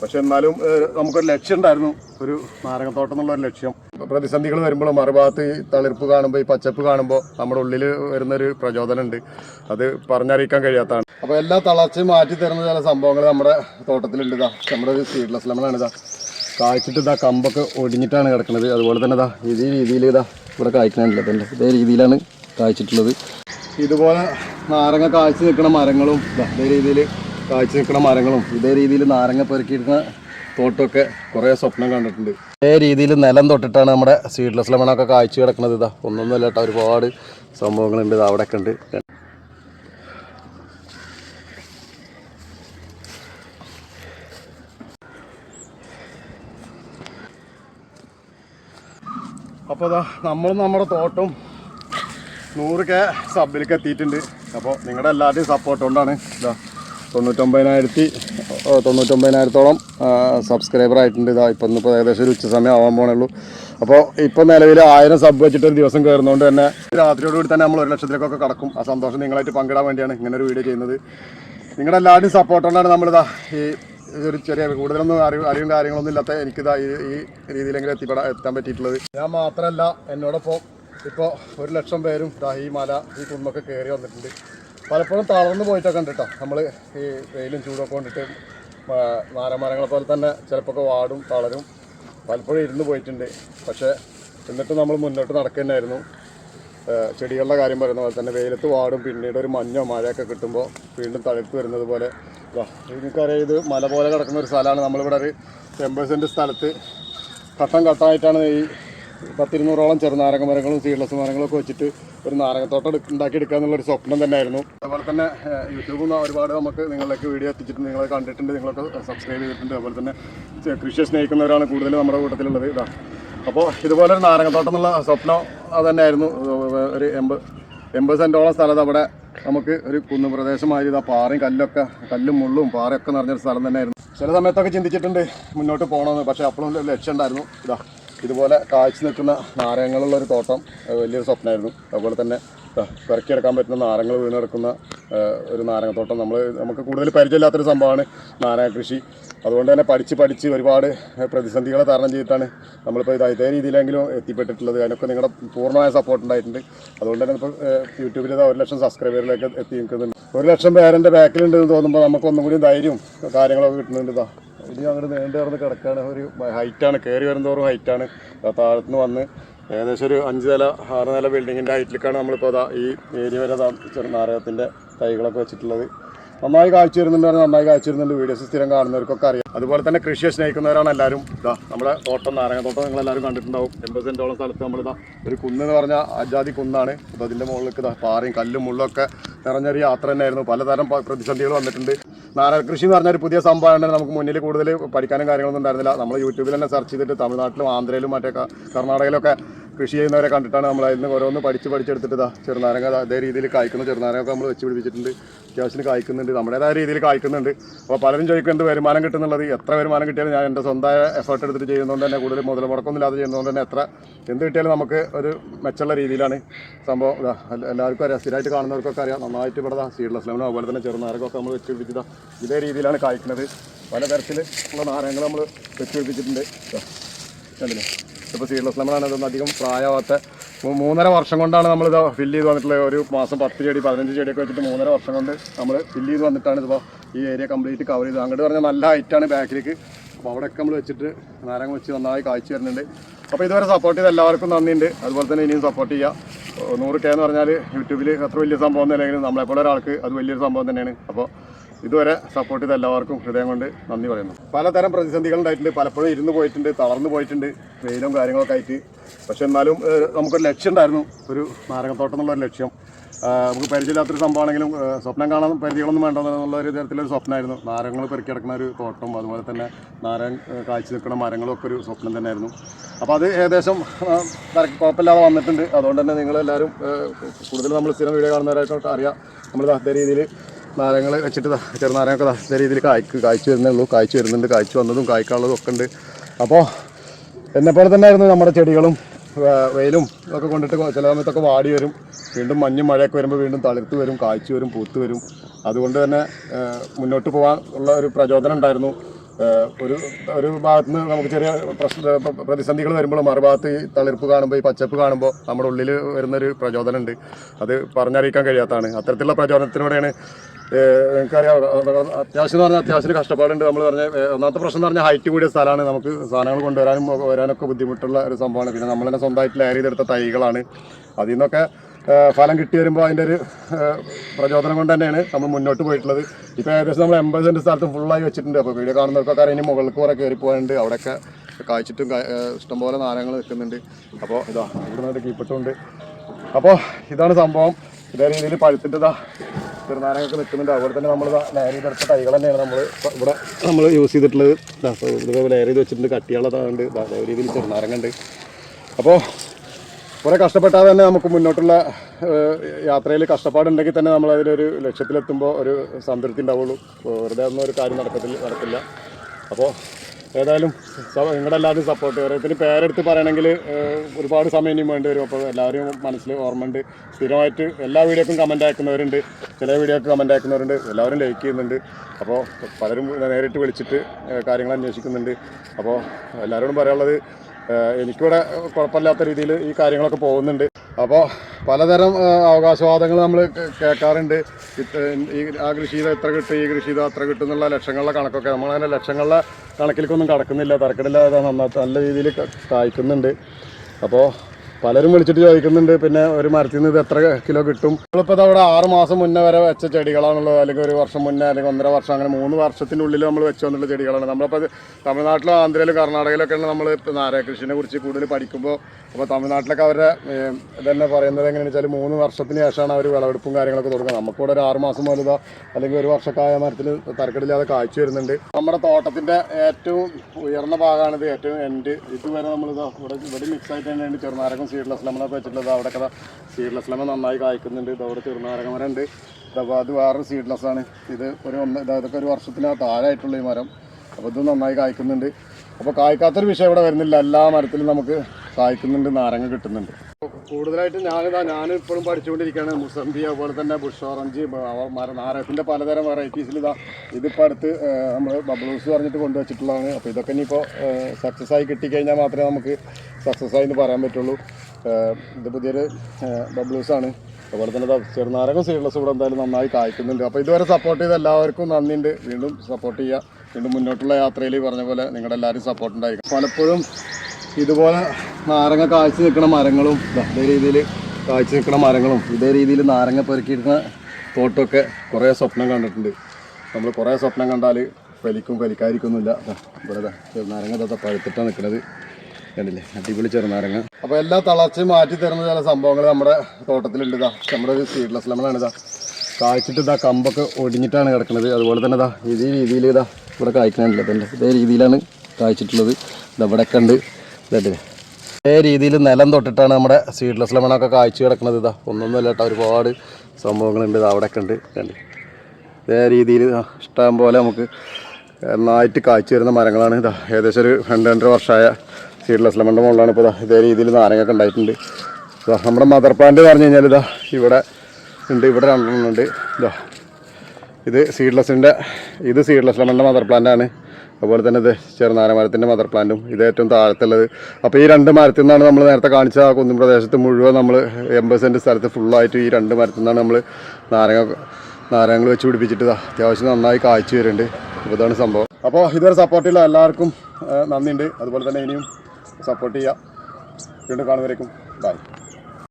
പക്ഷെ എന്നാലും നമുക്കൊരു ലക്ഷ്യം ഉണ്ടായിരുന്നു. ഒരു നാരകത്തോട്ടം എന്നുള്ള ഒരു ലക്ഷ്യം. പ്രതിസന്ധികൾ വരുമ്പോൾ മറുഭാഗത്ത് ഈ തളിർപ്പ് കാണുമ്പോൾ ഈ പച്ചപ്പ് കാണുമ്പോൾ നമ്മുടെ ഉള്ളിൽ വരുന്നൊരു പ്രചോദനമുണ്ട്. അത് പറഞ്ഞറിയിക്കാൻ കഴിയാത്തതാണ്. അപ്പോൾ എല്ലാ തളർച്ചയും മാറ്റി തരുന്ന ചില സംഭവങ്ങൾ നമ്മുടെ തോട്ടത്തിലുണ്ട് ഇതാ. നമ്മുടെ ഒരു സീഡ്ലെസ് ലെമണാണ് ഇതാ. കായ്ച്ചിട്ട് ഇതാ കമ്പൊക്കെ ഒടിഞ്ഞിട്ടാണ് കിടക്കുന്നത്. അതുപോലെ തന്നെ ഇതാ ഇതേ രീതിയിൽ ഇതാ ഇവിടെ കായ്ക്കാനുള്ളത് ഇതേ രീതിയിലാണ് കായ്ച്ചിട്ടുള്ളത്. ഇതുപോലെ നാരങ്ങ കായ്ച്ചു നിൽക്കുന്ന മരങ്ങളും ഇതേ രീതിയിൽ കായ്ച്ചു നിൽക്കുന്ന മരങ്ങളും ഇതേ രീതിയിൽ നാരങ്ങ പെറുക്കിയിരുന്ന തോട്ടമൊക്കെ കുറേ സ്വപ്നം കണ്ടിട്ടുണ്ട്. ഇതേ രീതിയിൽ നിലം തൊട്ടിട്ടാണ് നമ്മുടെ സീഡ്ലെസ് ലെമണൊക്കെ കാഴ്ച കിടക്കുന്നത്. ഇതാ ഒന്നൊന്നുമല്ല കേട്ടോ ഒരുപാട് സംഭവങ്ങളുണ്ട്. ഇത് അവിടെയൊക്കെ ഉണ്ട്. അപ്പോൾ ഇതാ നമ്മളും നമ്മുടെ തോട്ടം നൂറ് കെ സബിലേക്ക് എത്തിയിട്ടുണ്ട്. അപ്പോൾ നിങ്ങളുടെ എല്ലാവരുടെയും സപ്പോർട്ട് കൊണ്ടാണ് ഇതാ തൊണ്ണൂറ്റൊമ്പതിനായിരത്തി തൊണ്ണൂറ്റൊമ്പതിനായിരത്തോളം സബ്സ്ക്രൈബർ ആയിട്ടുണ്ട്. ഇതാ ഇപ്പം ഇന്നിപ്പോൾ ഏകദേശം ഒരു ഉച്ച സമയം ആവാൻ പോണുള്ളൂ അപ്പോൾ ഇപ്പോൾ നിലവിൽ ആയിരം സബ് വെച്ചിട്ട് ഒരു ദിവസം കയറുന്നതുകൊണ്ട് തന്നെ രാത്രിയോടുകൂടി തന്നെ നമ്മൾ ഒരു ലക്ഷത്തിലേക്കൊക്കെ കടക്കും. ആ സന്തോഷം നിങ്ങളായിട്ട് പങ്കിടാൻ വേണ്ടിയാണ് ഇങ്ങനെ ഒരു വീഡിയോ ചെയ്യുന്നത്. നിങ്ങളുടെ എല്ലാവരുടെയും സപ്പോർട്ട് കൊണ്ടാണ് നമ്മളിതാ ഈ ഒരു ചെറിയ കൂടുതലൊന്നും അറിവ് അറിവും കാര്യങ്ങളൊന്നും ഇല്ലാത്ത എനിക്കിതാ ഈ ഈ രീതിയിലെങ്കിലും എത്തിപ്പെടാൻ എത്താൻ പറ്റിയിട്ടുള്ളത്. ഞാൻ മാത്രമല്ല എന്നോടൊപ്പം ഇപ്പോൾ ഒരു ലക്ഷം പേരും ഈ മല ഈ കുന്നൊക്കെ കയറി വന്നിട്ടുണ്ട്. പലപ്പോഴും തളർന്നു പോയിട്ടൊക്കെ ഉണ്ട് കേട്ടോ. നമ്മൾ ഈ വെയിലും ചൂടൊക്കെ കൊണ്ടിട്ട് നാരമരങ്ങളെ പോലെ തന്നെ ചിലപ്പോൾ വാടും തളരും. പലപ്പോഴും ഇരുന്ന് പോയിട്ടുണ്ട്. പക്ഷേ എന്നിട്ട് നമ്മൾ മുന്നോട്ട് നടക്കുന്നതായിരുന്നു ചെടികളുടെ കാര്യം പറയുന്ന പോലെ തന്നെ വെയിലത്ത് വാടും പിന്നീട് ഒരു മഞ്ഞോ മഴയൊക്കെ കിട്ടുമ്പോൾ വീണ്ടും തളിർത്ത് വരുന്നത് പോലെ. എനിക്കറിയാം ഇത് മല പോലെ കിടക്കുന്ന ഒരു സ്ഥലമാണ്. നമ്മളിവിടെ ഒരു എൺപത് സെന്റ് സ്ഥലത്ത് ഘട്ടം ഘട്ടമായിട്ടാണ് ഈ പത്തിരുന്നൂറോളം ചെറുനാരങ്ങ മരങ്ങളും സീഡ്ലസ് മരങ്ങളൊക്കെ വെച്ചിട്ട് ഒരു നാരകത്തോട്ടം ഉണ്ടാക്കിയെടുക്കുക എന്നുള്ള ഒരു സ്വപ്നം തന്നെയായിരുന്നു. അതുപോലെ തന്നെ യൂട്യൂബിൽ നിന്ന് ഒരുപാട് നമുക്ക് നിങ്ങളിലേക്ക് വീഡിയോ എത്തിച്ചിട്ടുണ്ട്. നിങ്ങളെ കണ്ടിട്ടുണ്ട് നിങ്ങളൊക്കെ സബ്സ്ക്രൈബ് ചെയ്തിട്ടുണ്ട്. അതുപോലെ തന്നെ കൃഷിയെ സ്നേഹിക്കുന്നവരാണ് കൂടുതലും നമ്മുടെ കൂട്ടത്തിലുള്ളത്. ഇതാ. അപ്പോൾ ഇതുപോലെ ഒരു നാരങ്ങത്തോട്ടം എന്നുള്ള സ്വപ്നം അത് തന്നെയായിരുന്നു. ഒരു എൺപത് എൺപത് സെന്റോളം സ്ഥലത്ത് അവിടെ നമുക്ക് ഒരു കുന്ന് പ്രദേശമായി ഇതാ പാറയും കല്ലൊക്കെ കല്ലും മുള്ളും പാറയൊക്കെ നിറഞ്ഞൊരു സ്ഥലം തന്നെയായിരുന്നു. ചില സമയത്തൊക്കെ ചിന്തിച്ചിട്ടുണ്ട് മുന്നോട്ട് പോകണമെന്ന്. പക്ഷേ അപ്പോഴും ഒരു ലക്ഷ്യം ഉണ്ടായിരുന്നു. ഇതാ. ഇതുപോലെ കാഴ്ച നിൽക്കുന്ന നാരങ്ങളുള്ള ഒരു തോട്ടം വലിയൊരു സ്വപ്നമായിരുന്നു. അതുപോലെ തന്നെ പെറക്കിയെടുക്കാൻ പറ്റുന്ന നാരങ്ങൾ വീണ് കിടക്കുന്ന ഒരു നാരങ്ങത്തോട്ടം. നമ്മൾ നമുക്ക് കൂടുതൽ പരിചയമില്ലാത്തൊരു സംഭവമാണ് നാരങ്ങ കൃഷി. അതുകൊണ്ട് തന്നെ പഠിച്ച് പഠിച്ച് ഒരുപാട് പ്രതിസന്ധികളെ തരണം ചെയ്തിട്ടാണ് നമ്മളിപ്പോൾ ഇത് ഇതേ രീതിയിലെങ്കിലും എത്തിപ്പെട്ടിട്ടുള്ളത്. അതിനൊക്കെ നിങ്ങളുടെ പൂർണമായ സപ്പോർട്ട് ഉണ്ടായിട്ടുണ്ട്. അതുകൊണ്ട് തന്നെ ഇപ്പോൾ യൂട്യൂബിൽ ഒരു ലക്ഷം സബ്സ്ക്രൈബറിലേക്ക് എത്തി നിൽക്കുന്നുണ്ട് ഒരു ലക്ഷം പേരെന്റെ ബാക്കിലുണ്ടെന്ന് തോന്നുമ്പോൾ നമുക്കൊന്നും കൂടി ധൈര്യവും കാര്യങ്ങളൊക്കെ കിട്ടുന്നുണ്ട് ഇതാ. ഇനി അങ്ങോട്ട് നീണ്ടു കിടന്ന് കിടക്കുകയാണ് ഒരു ഹൈറ്റാണ്. കയറി വരുന്നതോറും ഹൈറ്റാണ്. താഴത്തുനിന്ന് വന്ന് ഏകദേശം ഒരു അഞ്ച് നില ആറ് നില ബിൽഡിങ്ങിന്റെ ഹൈറ്റിലേക്കാണ് നമ്മളിപ്പോൾ അതാ ഈ ഏരിയ വരെ ദാ ചെറു നാരകത്തിന്റെ തൈകളൊക്കെ വെച്ചിട്ടുള്ളത്. നന്നായി കാഴ്ച വരുന്നുണ്ട് നന്നായി കാഴ്ച വരുന്നുണ്ട്. വീഡിയോസ് സ്ഥിരം കാണുന്നവർക്കൊക്കെ അറിയാം. അതുപോലെ തന്നെ കൃഷിയെ സ്നേഹിക്കുന്നവരാണ് എല്ലാവരും. ഇതാ നമ്മുടെ തോട്ടം നാരങ്ങത്തോട്ടം നിങ്ങൾ എല്ലാവരും കണ്ടിട്ടുണ്ടാവും. എൺപത് സെന്റോളം സ്ഥലത്ത് നമ്മളിതാ ഒരു കുന്ന് എന്ന് പറഞ്ഞാൽ അജാതി കുന്നാണ്. അപ്പോൾ അതിന്റെ മുകളിലേക്ക് ഇതാ പാറയും കല്ലും മുള്ളൊക്കെ നിറഞ്ഞൊരു യാത്ര തന്നെയായിരുന്നു. പലതരം പ്രതിസന്ധികൾ വന്നിട്ടുണ്ട്. നാരക കൃഷി എന്ന് പറഞ്ഞ ഒരു പുതിയ സംഭവമാണ് നമുക്ക് മുന്നിൽ കൂടുതൽ പഠിക്കാനും കാര്യങ്ങളൊന്നും ഉണ്ടായിരുന്നില്ല. നമ്മൾ യൂട്യൂബിൽ തന്നെ സെർച്ച് ചെയ്തിട്ട് തമിഴ്നാട്ടിലും ആന്ധ്രയിലും മറ്റേ കർണാടകയിലൊക്കെ കൃഷി ചെയ്യുന്നവരെ കണ്ടിട്ടാണ് നമ്മൾ അതിൽ നിന്ന് ഓരോന്ന് പഠിച്ച് പഠിച്ചെടുത്തിട്ട് ഇതാ ചെറുനാരങ്ങ അതേ രീതിയിൽ കായ്ക്കുന്ന ചെറുനാരങ്ങൊക്കെ നമ്മൾ വെച്ച് പിടിപ്പിച്ചിട്ടുണ്ട്. അത്യാവശ്യത്തിന് കായ്ക്കുന്നുണ്ട്. നമ്മുടേതായ രീതിയിൽ കായ്ക്കുന്നുണ്ട്. അപ്പോൾ പലരും ചോദിക്കും എന്ത് വരുമാനം കിട്ടുന്നുള്ളത്? എത്ര വരുമാനം കിട്ടിയാലും ഞാൻ എന്റെ സ്വന്തമായ എഫേർട്ട് എടുത്തിട്ട് ചെയ്യുന്നതുകൊണ്ട് തന്നെ കൂടുതൽ മുതൽ മുടക്കമൊന്നുമില്ലാതെ ചെയ്യുന്നതുകൊണ്ട് തന്നെ എത്ര എന്ത് കിട്ടിയാലും നമുക്ക് ഒരു മെച്ചമുള്ള രീതിയിലാണ് സംഭവം. എല്ലാവർക്കും അറിയാം. സ്ഥിരമായിട്ട് കാണുന്നവർക്കൊക്കെ അറിയാം. നന്നായിട്ട് ഇവിടെ സീഡ്ലെസ് ലെമനും അതുപോലെ തന്നെ ചെറുനാരങ്ങൊക്കെ നമ്മൾ വെച്ച് പിടിപ്പിച്ചതാ ഇതേ രീതിയിലാണ് കായ്ക്കുന്നത്. പല തരത്തിൽ ഉള്ള നാരങ്ങൾ നമ്മൾ വെച്ച് പിടിപ്പിച്ചിട്ടുണ്ട്. കണ്ടില്ലേ? ഇപ്പോൾ സീഡ്ലെസ് ലെമണാണ് ഇതൊന്നും അധികം പ്രായമാവാത്ത മൂ- മൂന്നര വർഷം കൊണ്ടാണ് നമ്മളിത് ഫില്ല് ചെയ്ത് വന്നിട്ടുള്ളത് ഒരു മാസം പത്ത് ചെടി പതിനഞ്ച് ചെടിയൊക്കെ വെച്ചിട്ട് മൂന്നര വർഷം കൊണ്ട് നമ്മൾ ഫില്ല് ചെയ്ത് വന്നിട്ടാണ് ഇതിപ്പോൾ ഈ ഏരിയ കംപ്ലീറ്റ് കവർ ചെയ്ത് അങ്ങോട്ട് പറഞ്ഞാൽ നല്ല ഹൈറ്റാണ് ബാക്കിലേക്ക്. അപ്പോൾ അവിടെയൊക്കെ നമ്മൾ വെച്ചിട്ട് നാരങ്ങ വെച്ച് നന്നായി കാഴ്ച വരുന്നുണ്ട്. അപ്പോൾ ഇതുവരെ സപ്പോർട്ട് ചെയ്ത് എല്ലാവർക്കും നന്ദിയുണ്ട്. അതുപോലെ തന്നെ ഇനിയും സപ്പോർട്ട് ചെയ്യുക നൂറ് കെ എന്ന് പറഞ്ഞാൽ യൂട്യൂബിൽ അത്ര വലിയ സംഭവം തന്നെയാണെങ്കിലും നമ്മളെപ്പോലെ ഒരാൾക്ക് അത് വലിയൊരു സംഭവം തന്നെയാണ്. അപ്പോൾ ഇതുവരെ സപ്പോർട്ട് ചെയ്ത എല്ലാവർക്കും ഹൃദയം കൊണ്ട് നന്ദി പറയുന്നു. പലതരം പ്രതിസന്ധികൾ ഉണ്ടായിട്ടുണ്ട്. പലപ്പോഴും ഇരുന്ന് പോയിട്ടുണ്ട് തളർന്നു പോയിട്ടുണ്ട് വെയിലും കാര്യങ്ങളൊക്കെ ആയിട്ട്. പക്ഷെ എന്നാലും നമുക്കൊരു ലക്ഷ്യം ഉണ്ടായിരുന്നു. ഒരു നാരകത്തോട്ടം എന്നുള്ള ഒരു ലക്ഷ്യം. നമുക്ക് പരിചയമില്ലാത്തൊരു സംഭവമാണെങ്കിലും സ്വപ്നം കാണാൻ പരിചയങ്ങളൊന്നും വേണ്ട എന്നുള്ള ഒരു തരത്തിലൊരു സ്വപ്നമായിരുന്നു. നാരങ്ങൾ പെറുക്കി കിടക്കുന്ന ഒരു തോട്ടം അതുപോലെ തന്നെ നാരൻ കാഴ്ച നിൽക്കുന്ന മരങ്ങളൊക്കെ ഒരു സ്വപ്നം തന്നെയായിരുന്നു. അപ്പോൾ അത് ഏകദേശം കുഴപ്പമില്ലാതെ വന്നിട്ടുണ്ട്. അതുകൊണ്ട് തന്നെ നിങ്ങളെല്ലാവരും കൂടുതൽ നമ്മൾ സ്ഥിരം വീഡിയോ കാണുന്നവരായിട്ടോട്ട് അറിയാം. നമ്മൾ അതേ രീതിയിൽ നാരങ്ങൾ വെച്ചിട്ട് ദാ നല്ല രീതിയിൽ കായ്ക്ക് കായ്ച്ചു വരുന്നേ ഉള്ളൂ കായ്ച്ചു വരുന്നുണ്ട് കായ്ച്ചു വന്നതും കായ്ക്കാനുള്ളതും ഒക്കെ ഉണ്ട്. അപ്പോൾ എന്നെപ്പോലെ തന്നെ ആയിരുന്നു നമ്മുടെ ചെടികളും വെയിലും ഒക്കെ കൊണ്ടിട്ട് ചില സമയത്തൊക്കെ വാടി വരും. വീണ്ടും മഞ്ഞും മഴയൊക്കെ വരുമ്പോൾ വീണ്ടും തളിർത്ത് വരും കായ്ച്ചു വരും പൂത്ത് വരും. അതുകൊണ്ട് തന്നെ മുന്നോട്ട് പോകാൻ ഉള്ള ഒരു പ്രചോദനം ഉണ്ടായിരുന്നു. ഒരു ഒരു ഭാഗത്ത് നിന്ന് നമുക്ക് ചെറിയ പ്രശ്ന പ്രതിസന്ധികൾ വരുമ്പോൾ മറുഭാഗത്ത് ഈ തളിർപ്പ് കാണുമ്പോൾ ഈ പച്ചപ്പ് കാണുമ്പോൾ നമ്മുടെ ഉള്ളിൽ വരുന്നൊരു പ്രചോദനമുണ്ട്. അത് പറഞ്ഞറിയിക്കാൻ കഴിയാത്തതാണ്. അത്തരത്തിലുള്ള പ്രചോദനത്തിലൂടെയാണ് നിങ്ങൾക്കറിയാം അത്യാവശ്യം എന്ന് പറഞ്ഞാൽ അത്യാവശ്യം കഷ്ടപ്പാടുണ്ട്. നമ്മൾ പറഞ്ഞ ഒന്നാമത്തെ പ്രശ്നം എന്ന് പറഞ്ഞാൽ ഹൈറ്റ് കൂടിയ സ്ഥലമാണ്. നമുക്ക് സാധനങ്ങൾ കൊണ്ടുവരാനും വരാനൊക്കെ ബുദ്ധിമുട്ടുള്ള ഒരു സംഭവമാണ്. പിന്നെ നമ്മൾ തന്നെ സ്വന്തമായിട്ട് ലെയർ ചെയ്തെടുത്ത തൈകളാണ്. അതിൽ നിന്നൊക്കെ ഫലം കിട്ടി വരുമ്പോൾ അതിന്റെ ഒരു പ്രചോദനം കൊണ്ട് തന്നെയാണ് നമ്മൾ മുന്നോട്ട് പോയിട്ടുള്ളത്. ഇപ്പോൾ ഏകദേശം നമ്മൾ എൺപത് സെന്റ് സ്ഥലത്ത് ഫുള്ളായി വെച്ചിട്ടുണ്ട്. അപ്പോൾ വീഡിയോ കാണുന്നവർക്കൊക്കെ അറിയാം മുകൾക്ക് കുറെ കയറി പോകാനുണ്ട്. അവിടെയൊക്കെ കായ്ച്ചിട്ടും ഇഷ്ടംപോലെ നാരങ്ങൾ നിൽക്കുന്നുണ്ട്. അപ്പോൾ ഇതാ ഇവിടെ നിന്ന് കീപ്പിട്ടുണ്ട് അപ്പോൾ ഇതാണ് സംഭവം. ഇതേ രീതിയിൽ പഴുത്തിന്റെതാ ചെറുനാരങ്ങൊക്കെ നിൽക്കുന്നുണ്ട്. അതുപോലെ തന്നെ നമ്മൾ ലെയർ ചെയ്തെടുത്ത തൈകൾ തന്നെയാണ് നമ്മൾ ഇവിടെ നമ്മൾ യൂസ് ചെയ്തിട്ടുള്ളത്. ലെയർ ചെയ്ത് വെച്ചിട്ടുണ്ട്. കട്ടിയുള്ളതാണ്ട് അതേ രീതിയിൽ ചെറുനാരങ്ങ ഉണ്ട് അപ്പോൾ കുറേ കഷ്ടപ്പെട്ടാൽ തന്നെ നമുക്ക് മുന്നോട്ടുള്ള യാത്രയിൽ കഷ്ടപ്പാടുണ്ടെങ്കിൽ തന്നെ നമ്മൾ അതിലൊരു ലക്ഷ്യത്തിലെത്തുമ്പോൾ ഒരു സംതൃപ്തി ഉണ്ടാവുള്ളൂ. വെറുതെ ഒന്നും ഒരു കാര്യം നടക്കത്തില്ല നടക്കില്ല. അപ്പോൾ ഏതായാലും നിങ്ങളുടെ എല്ലാവരും സപ്പോർട്ട് ഓരോരുത്തർ പേരെടുത്ത് പറയണമെങ്കിൽ ഒരുപാട് സമയം ഇനിയും വേണ്ടി വരും. അപ്പോൾ എല്ലാവരും മനസ്സിൽ ഓർമ്മയുണ്ട്. സ്ഥിരമായിട്ട് എല്ലാ വീഡിയോക്കും കമന്റ് അയക്കുന്നവരുണ്ട്. ചില വീഡിയോക്ക് കമന്റ് അയക്കുന്നവരുണ്ട്. എല്ലാവരും ലൈക്ക് ചെയ്യുന്നുണ്ട്. അപ്പോൾ പലരും നേരിട്ട് വിളിച്ചിട്ട് കാര്യങ്ങൾ അന്വേഷിക്കുന്നുണ്ട്. അപ്പോൾ എല്ലാവരോടും പറയാനുള്ളത് എനിക്കിവിടെ കുഴപ്പമില്ലാത്ത രീതിയിൽ ഈ കാര്യങ്ങളൊക്കെ പോകുന്നുണ്ട്. അപ്പോൾ പലതരം അവകാശവാദങ്ങൾ നമ്മൾ കേൾക്കാറുണ്ട്. ഈ ആ കൃഷി ചെയ്താൽ എത്ര കിട്ടും ഈ കൃഷി ചെയ്താൽ അത്ര കിട്ടും എന്നുള്ള ലക്ഷങ്ങളുടെ കണക്കൊക്കെ. നമ്മളങ്ങനെ ലക്ഷങ്ങളുടെ കണക്കിലേക്കൊന്നും കടക്കുന്നില്ല. തരക്കടില്ലാതെ നല്ല രീതിയിൽ കായ്ക്കുന്നുണ്ട്. അപ്പോൾ പലരും വിളിച്ചിട്ട് ചോദിക്കുന്നുണ്ട് പിന്നെ ഒരു മരത്തിൽ നിന്ന് ഇത് എത്ര കിലോ കിട്ടും? നമ്മളിപ്പോൾ അവിടെ ആറ് മാസം മുന്നേ വരെ വെച്ച ചെടികളാണുള്ളത് അല്ലെങ്കിൽ ഒരു വർഷം മുന്നേ അല്ലെങ്കിൽ ഒന്നര വർഷം അങ്ങനെ മൂന്ന് വർഷത്തിനുള്ളിൽ നമ്മൾ വെച്ച് വന്നിട്ടുള്ള ചെടികളാണ്. നമ്മളിപ്പോൾ തമിഴ്നാട്ടിലും ആന്ധ്രയിലും കർണാടകയിലൊക്കെയാണ് നമ്മൾ കൃഷിനെ കുറിച്ച് കൂടുതൽ പഠിക്കുമ്പോൾ അപ്പോൾ തമിഴ്നാട്ടിലൊക്കെ അവരുടെ ഏഹ്, ഇതന്നെ പറയുന്നത് എങ്ങനെയാണെന്ന് വെച്ചാൽ മൂന്ന് വർഷത്തിന് ശേഷമാണ് അവർ വിളവെടുപ്പും കാര്യങ്ങളൊക്കെ തുടങ്ങുന്നത്. നമുക്കിവിടെ ഒരു ആറ് മാസം ഇതാ അല്ലെങ്കിൽ ഒരു വർഷക്കായ മരത്തിൽ തരക്കടില്ലാതെ കാഴ്ച വരുന്നുണ്ട്. നമ്മുടെ തോട്ടത്തിന്റെ ഏറ്റവും ഉയർന്ന ഭാഗമാണിത് ഏറ്റവും എൻഡ് ഇതുവരെ നമ്മളിതാ ഇവിടെ ഇവിടെ മിക്സ് ആയിട്ട് തന്നെയാണ് ചെറുനാരകം സീഡ്ലെസ് ലെമണൊക്കെ വെച്ചിട്ടുള്ളത് അവിടെ കഥ. സീഡ്ലെസ് ലെമൺ നന്നായി കായ്ക്കുന്നുണ്ട്. ഇത് അവിടെ ചെറുനാരകം മരം ഉണ്ട് അപ്പോൾ അത് വേറൊരു സീഡ്ലെസ് ആണ്. ഇത് ഒരു ഒന്ന് ഇതാ ഇതൊക്കെ ഒരു വർഷത്തിന് താഴായിട്ടുള്ള ഈ മരം. അപ്പോൾ ഇത് നന്നായി കായ്ക്കുന്നുണ്ട്. അപ്പോൾ കായ്ക്കാത്തൊരു വിഷയം ഇവിടെ വരുന്നില്ല. എല്ലാ മരത്തിലും നമുക്ക് കായ്ക്കുന്നുണ്ട് നാരങ്ങ കിട്ടുന്നുണ്ട്. കൂടുതലായിട്ട് ഞാനിതാ ഞാൻ ഇപ്പോഴും പഠിച്ചുകൊണ്ടിരിക്കുകയാണ്. മുസംബി അതുപോലെ തന്നെ ബുഷ് ഓറഞ്ച് നാരകത്തിന്റെ പലതരം വെറൈറ്റീസിൽ ഇതാ ഇതിപ്പോൾ അടുത്ത് നമ്മൾ ബബ്ലൂസ് പറഞ്ഞിട്ട് കൊണ്ടുവച്ചിട്ടുള്ളതാണ്. അപ്പോൾ ഇതൊക്കെ ഇനിയിപ്പോൾ സക്സസ് ആയി കിട്ടിക്കഴിഞ്ഞാൽ മാത്രമേ നമുക്ക് സക്സസ് ആയി എന്ന് പറയാൻ പറ്റുള്ളൂ. ഇത് പുതിയൊരു ബബ്ലൂസാണ് അതുപോലെ തന്നെ ചെറുനാരകം സീഡ്ലെസ് ഇവിടെ എന്തായാലും നന്നായി കായ്ക്കുന്നുണ്ട്. അപ്പോൾ ഇതുവരെ സപ്പോർട്ട് ചെയ്ത എല്ലാവർക്കും നന്ദിയുണ്ട്. വീണ്ടും സപ്പോർട്ട് ചെയ്യുക വീണ്ടും മുന്നോട്ടുള്ള യാത്രയിൽ പറഞ്ഞ പോലെ നിങ്ങളുടെ എല്ലാവരും സപ്പോർട്ട് ഉണ്ടായിരിക്കും. പലപ്പോഴും ഇതുപോലെ നാരങ്ങ കാഴ്ച നിൽക്കുന്ന മരങ്ങളും ഇതേ രീതിയിൽ കാഴ്ച നിൽക്കുന്ന മരങ്ങളും ഇതേ രീതിയിൽ നാരങ്ങ പെറുക്കിയിരുന്ന തോട്ടമൊക്കെ കുറേ സ്വപ്നം കണ്ടിട്ടുണ്ട്. നമ്മൾ കുറേ സ്വപ്നം കണ്ടാൽ ഫലിക്കും ഫലിക്കാതിരിക്കൊന്നുമില്ല. ഇവിടെ നാരങ്ങ ദാ പഴുത്തിട്ടാണ് നിൽക്കുന്നത് കണ്ടില്ലേ? അടിപൊളി ചെറുനാരങ്ങ. അപ്പോൾ എല്ലാ തളർച്ചയും മാറ്റി തരുന്ന ചില സംഭവങ്ങൾ നമ്മുടെ തോട്ടത്തിലുണ്ട് ഇതാ നമ്മുടെ ഒരു സീഡ്ലെസ് ലെമണാണ് ഇതാ കായ്ച്ചിട്ട് ഇതാ കമ്പൊക്കെ ഒടിഞ്ഞിട്ടാണ് കിടക്കുന്നത് അതുപോലെ തന്നെ ഇതാ ഇതേ രീതിയിൽ ഇതാ ഇവിടെ കായ്ക്കണില്ല ഇതല്ലേ ഇതേ രീതിയിലാണ് കായ്ച്ചിട്ടുള്ളത്. ഇതവിടെയൊക്കെ ഉണ്ട്. ഇതല്ലേ? ഇതേ രീതിയിൽ നിലം തൊട്ടിട്ടാണ് നമ്മുടെ സീഡ്ലെസ് ലെമണൊക്കെ കാഴ്ച കിടക്കുന്നത്. ഇതാ ഒന്നൊന്നുമല്ല കേട്ടോ ഒരുപാട് സംഭവങ്ങളുണ്ട്. ഇത് അവിടെയൊക്കെ ഉണ്ട്. കണ്ട്. ഇതേ രീതിയിൽ ഇഷ്ടം പോലെ നമുക്ക് നന്നായിട്ട് കാഴ്ച വരുന്ന മരങ്ങളാണ്. ഇതാ ഏകദേശം ഒരു രണ്ട് രണ്ടര വർഷമായ സീഡ്ലെസ് ലെമണിന്റെ മുകളിലാണ് ഇപ്പോൾ ഇതാ ഇതേ രീതിയിൽ നാരങ്ങയൊക്കെ ഉണ്ടായിട്ടുണ്ട്. ഇതാ നമ്മുടെ മദർ പ്ലാന്റ് എന്ന് പറഞ്ഞു കഴിഞ്ഞാൽ ഇതാ ഇവിടെ ഉണ്ട് ഇവിടെ രണ്ടെണ്ണം ഉണ്ട്. ഇതാ ഇത് സീഡ്ലെസ്സിന്റെ ഇത് സീഡ്ലെസ് ലെമണിന്റെ മദർ പ്ലാന്റ് ആണ്. അതുപോലെ തന്നെ ഇത് ചെറുനാര മരത്തിന്റെ മദർ പ്ലാന്റും ഇത് ഏറ്റവും താഴത്തുള്ളത്. അപ്പോൾ ഈ രണ്ട് മരത്തിൽ നിന്നാണ് നമ്മൾ നേരത്തെ കാണിച്ച ആ കുന്നും പ്രദേശത്ത് മുഴുവൻ നമ്മൾ എൺപത് സെന്റ് സ്ഥലത്ത് ഫുള്ളായിട്ട് ഈ രണ്ട് മരത്തിൽ നിന്നാണ് നമ്മൾ നാരങ്ങ നാരങ്ങൾ വെച്ച് പിടിപ്പിച്ചിട്ട് അത്യാവശ്യം നന്നായി കാഴ്ച വരുന്നുണ്ട്. അപ്പോൾ ഇതാണ് സംഭവം. അപ്പോൾ ഇതുവരെ സപ്പോർട്ട് എല്ലാവർക്കും നന്ദിയുണ്ട്. അതുപോലെ തന്നെ ഇനിയും സപ്പോർട്ട് ചെയ്യുക വീണ്ടും കാണുന്നവരേക്കും ബൈ